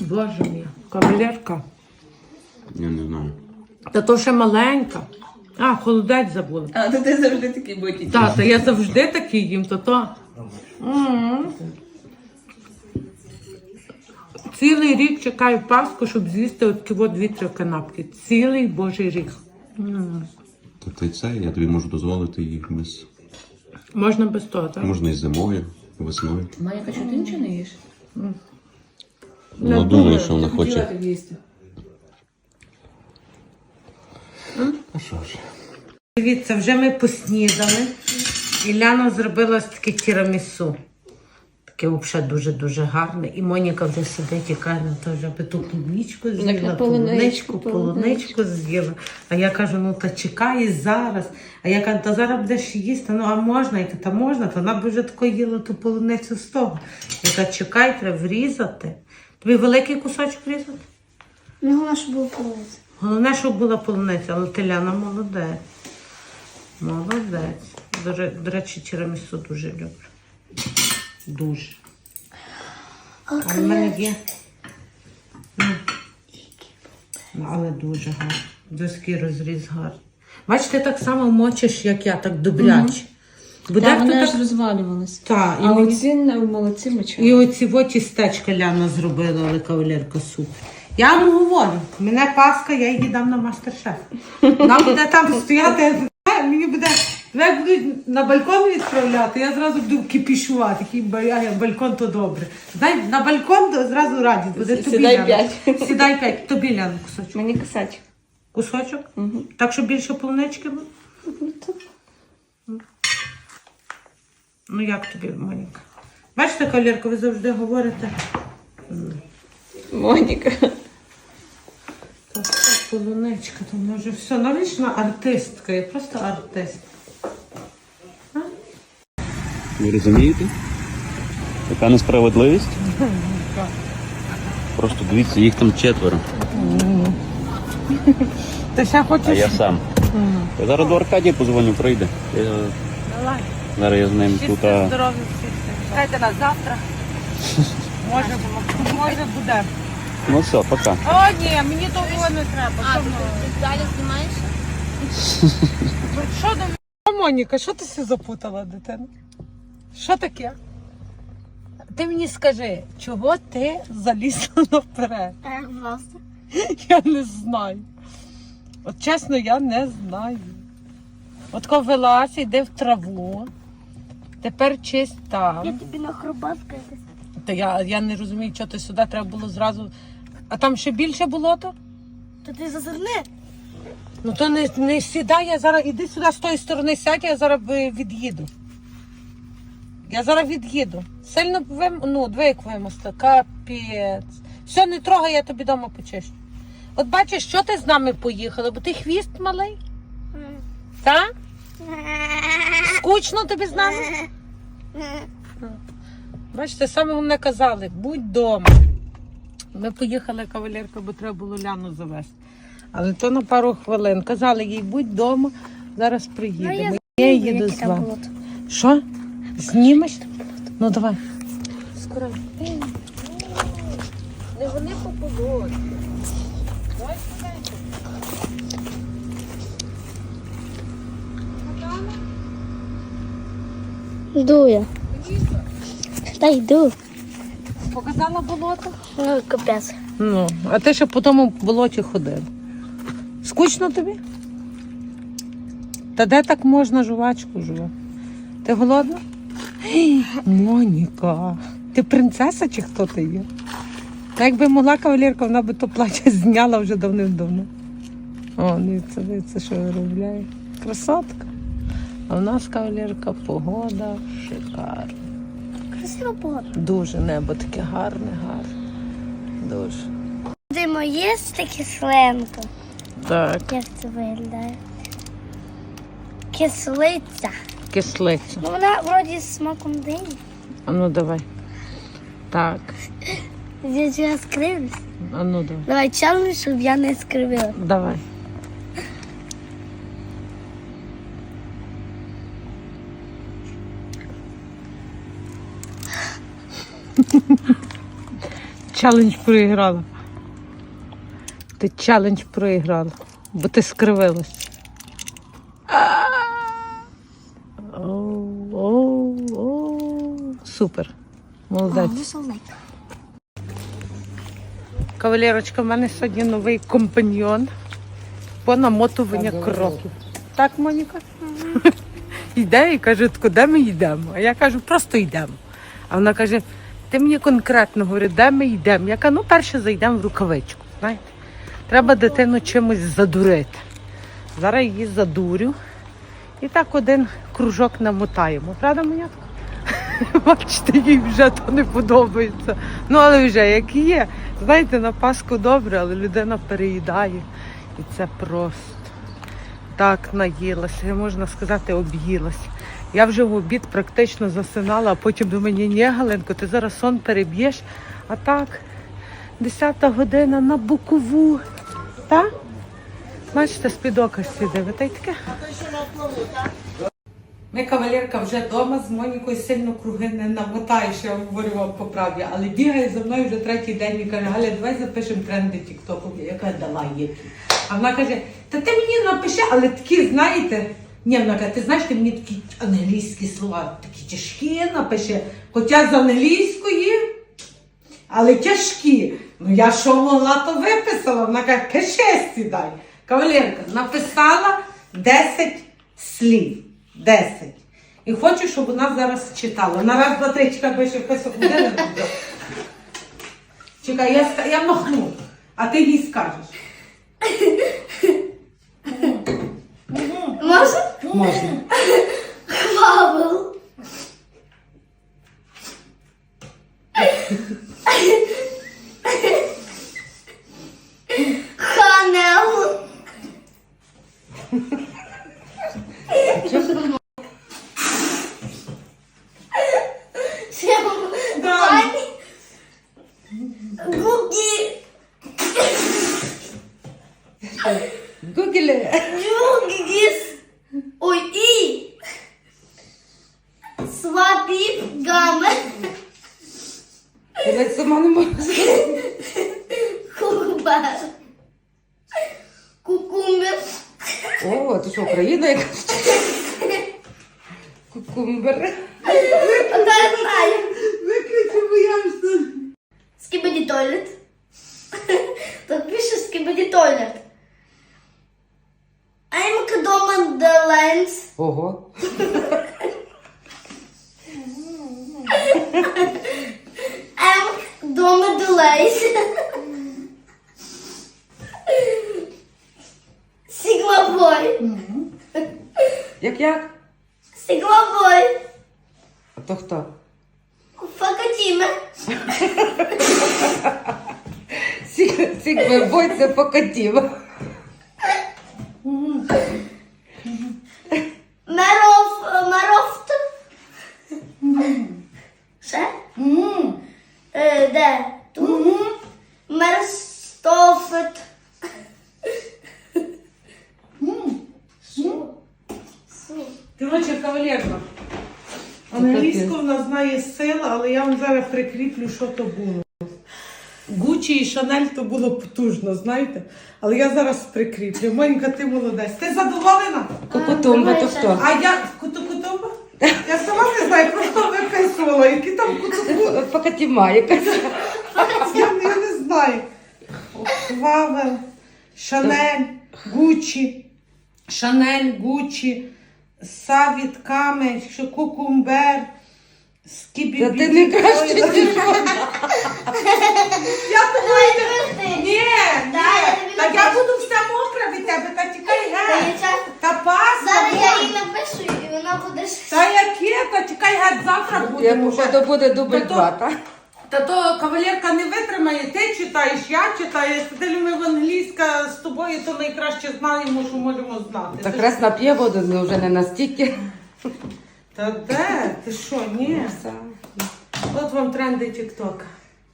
Боже мій, кавалерка. Я не знаю. Та то ще маленька. А, холодець забула. А, то ти завжди такий будь Та, та я завжди такий їм, то то. Цілий рік чекаю Пасху, щоб з'їсти от ківо дві-три канапки. Цілий божий рік. То ти це, я тобі можу дозволити їх без. Можна без того, так? Можна і зимою, весною. Майка, що ти нічого не їш? Вона думає, що вона хоче. А що ж? Дивіться, вже ми поснідали. Іляна зробила таке тірамісу. Таке взагалі дуже-дуже гарне. І Моніка вже сидить і каже, ну то вже би ту клубничку з'їла, полуничку, полуничку, полуничку з'їла. А я кажу, ну та чекай зараз. А я кажу, та зараз будеш їсти, ну а можна? Я та можна, то вона б вже тако їла ту полуницю з того. Я кажу, чекай, треба врізати. Тобі великий кусочок врізати? Не головне, щоб було полиць. Головне, щоб була полуниця, але Теляна молодець. Молодець. До, до речі, тірамісу дуже люблю. Дуже. А в мене є. Ну. Ну, але дуже гарно. Доський розріз гарний. Бачите, так само мочиш, як я, так добряче. Бо дехто вони так... аж розвалювалися. Та, і, А мені- оці не молодці мочали. і оці во тістечка Ляна зробила, але кавалерка супер. Я вам говорю, мене Паска, я її дам на мастер-шеф. Нам буде там стояти, мені буде, як будуть на балкон відправляти, я зразу буду кипішувати. Такий ба- а, балкон то добре. Дай на балкон то зразу радість. Буде тобі Сідай Ляна. п'ять. Сідай п'ять, тобі Ляна кусочок. Мені касать. Кусочок? Так, щоб більше полунички було? Ну як тобі, Моніка? Бачите, кавалерка, ви завжди говорите. Моніка. Та все, полуничка, то може все. Навічна артистка, я просто артист. Ви розумієте? Яка несправедливість? Просто дивіться, їх там четверо, Ти ще а я сам. Я зараз до Аркадія позвоню, прийде. Я... Зараз я з ним тут. а, здоров'я всіх. Чекайте нас завтра. Може, може буде. Ну все, пока. О, ні, мені того не треба. Що ми- Далі знімаєш? Що до О, Моніка, що ти все запутала, дитина? Що таке? Ти мені скажи, чого ти залізла наперед? Як просто. Я не знаю. От чесно, я не знаю. От коли велася, йди в траву. Тепер чисть Я тобі на хробатка якась. Та я, я не розумію, що ти сюди треба було зразу. А там ще більше болото? То ти зазирни. Ну то не, не сідай, я зараз іди сюди з тої сторони сядь, я зараз е, від'їду. Я зараз від'їду. Сильно вим... ну, диви, як вимости. Капець. Все, не трогай, я тобі вдома почищу. От бачиш, що ти з нами поїхала, бо ти хвіст малий? Так? Скучно тобі з нами? Бачите, саме вони казали, будь вдома. Ми поїхали кавалерка, бо треба було Ляну завести. Але то на пару хвилин. Казали їй, будь вдома, зараз приїдемо. Ну, я їду з вами. Що? Знімеш? Ну давай. Скоро. Не вони по Йду я. Та йду. Показала болото? Ну, капець. Ну, а ти ще по тому болоті ходив. Скучно тобі? Та де так можна жувачку жувати? Ти голодна? Моніка, ти принцеса чи хто ти є? Та якби могла кавалерка, вона би то плаття зняла вже давним-давно. О, дивіться, дивіться, що виробляє. Красотка. А в нас кавалерка погода шикарна. Красива погода. Дуже небо таке гарне, гарне. Дуже. Ти моє кисленко. Так, Як це виглядає? Кислиця. кислиця. Ну вона вроді з смаком дині. А ну давай. Так, Я я скривлюсь. а ну давай. Давай челендж, щоб я не скривила. Давай. Челендж проіграла. Ти челендж проіграла, бо ти скривилась. Супер. Молодець. Кавалерочка, в мене сьогодні новий компаньйон по намотуванню кроків. Так, Моніка? Йде і каже, куди ми йдемо? А я кажу, просто йдемо. А вона каже, ти мені конкретно говори, де ми йдемо? Я кажу, ну перше зайдемо в рукавичку. Знаєте? Треба дитину чимось задурити. Зараз її задурю. І так один кружок намотаємо. Правда, Монятка? Бачите, їй вже то не подобається. Ну, але вже як є. Знаєте, на Пасху добре, але людина переїдає. І це просто так наїлася, можна сказати, об'їлася. Я вже в обід практично засинала, а потім думаю, ні, ні, Галинко, ти зараз сон переб'єш. А так, 10 година на бокову. Так? Бачите, спідока сидить. Та й таке. Ми кавалерка вже вдома з Монікою сильно круги не намотаєш, я говорю вам по правді, але бігає за мною вже третій день і каже, Галя, давай запишемо тренди тіктоку. Я кажу, давай які. А вона каже, та ти мені напиши, але такі, знаєте, ні, вона каже, ти знаєш, ти мені такі англійські слова, такі тяжкі напиши. Хоча з англійської, але тяжкі. Ну я що могла, то виписала. Вона каже, кеше сідай. Кавалерка, написала 10 слів. 10. І хочу, щоб вона зараз читала. На раз, два, три, чекай, бо ще писок буде. Чекай, я, я махну, а ти їй скажеш. Може? Можна. Бабл. Ханел. Вані. Гугі. Гугілі. ти що, Україна якась? Кукумбер. Та знаю. Виключи, бо я ж Скибаді тойлет. Так пише скибаді тойлет. I'm Kadoman the Lens. Ого. Факатіме. Сігме бой це покатів. Меров... Мерофт. Ще? Е, Де? Тут? Мерстофет. Коротше, кавалерка. Англійську вона знає сила, але я вам зараз прикріплю, що то було. Гучі і Шанель то було потужно, знаєте? Але я зараз прикріплю. Монька, ти молодець. Ти задоволена? Кукутумба то хто? А я куту-кутуба? Я сама не знаю, просто викайсувала, які там куту Покатіма якась. Я, я не знаю. Вавел, Шанель, Гучі, Шанель, Гучі, Савіт Камель, що Кукумбер, Скібі. Та ти не краще, ніж Я тобою не... Ні, я ні, та я буду вся мокра від тебе, та тікай геть. Та паска, Зараз я їй напишу і вона буде... Та яке, та тікай геть, завтра буде. Я походу буде дубль два, так? Та то кавалерка не витримає, ти читаєш, я читаю, сидимо ми в англійська з тобою, то найкраще знаємо, що можемо знати. Та Ти раз нап'є воду, ну вже не настільки. Та де? Ти що, ні? От вам тренди Тіктока.